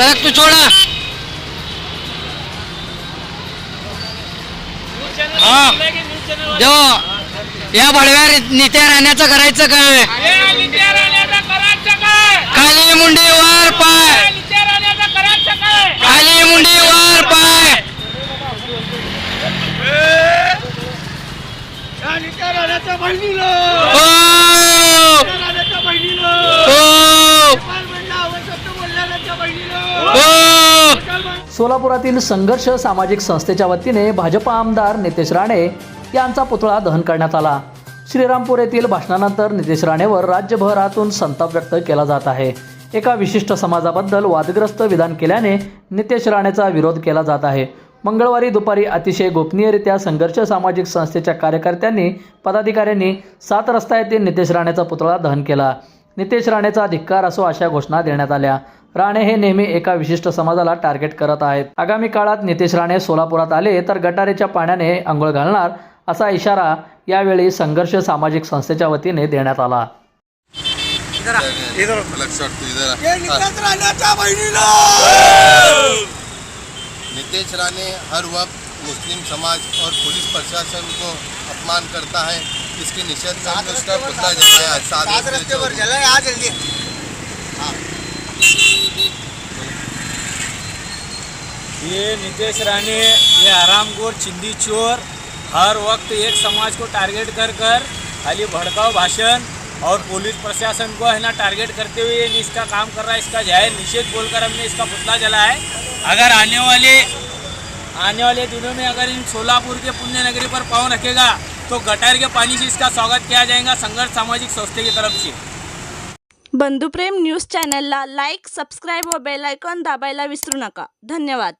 सड़क पे छोड़ा हा. जो या भडव्या नित्या राहण्याचं करायचं काय? खाली मुंडी वर पाय. खाली मुंडी वर पाय. हो हो हो सोलापुरातील संघर्ष सामाजिक संस्थेच्या वतीने भाजपा आमदार नितेश राणे यांचा पुतळा दहन करण्यात आला. श्रीरामपूर येथील भाषणानंतर नितेश राणेवर राज्यभरातून संताप व्यक्त केला जात आहे. एका विशिष्ट समाजाबद्दल वादग्रस्त विधान केल्याने नितेश राणेचा विरोध केला जात आहे. मंगळवारी दुपारी अतिशय गोपनीयरित्या संघर्ष सामाजिक संस्थेच्या कार्यकर्त्यांनी पदाधिकाऱ्यांनी सात रस्ता येथील नितेश राणेचा पुतळा दहन केला. नितेश राणेचा धिक्कार असो अशा घोषणा देण्यात आल्या. राणे हे नेहमी एका विशिष्ट समाजाला टार्गेट करत आहेत. आगामी काळात नितेश राणे सोलापुरात आले तर गटारीच्या पाण्याने आंघोळ घालणार असा इशारा यावेळी संघर्ष सामाजिक संस्थेच्या वतीने देण्यात आला. नितेश राणे हर वक्त मुस्लिम समाज और पुलिस प्रशासन को अपमान करता है। इसके निषेध में उसका पुतला जलाया है। सात रस्ते पर ये नीतीश राणे ये हरामखोर चिंदी चोर हर वक्त एक समाज को टारगेट कर कर खाली भड़काऊ भाषण और पुलिस प्रशासन को है ना टारगेट करते हुए ये इसका काम कर रहा है इसका ज़ाहिर निषेध बोलकर हमने इसका पुतला जला है। अगर आने वाले आने वाले दिनों में अगर इन सोलापुर के पुण्य नगरी पर पाँव रखेगा तो गटार के पानी से इसका स्वागत किया जाएगा संघर्ष सामाजिक संस्थे की तरफ से। बंधुप्रेम न्यूज चॅनलला लाईक सबस्क्राईब व बेल दाबायला विसरू नका। धन्यवाद।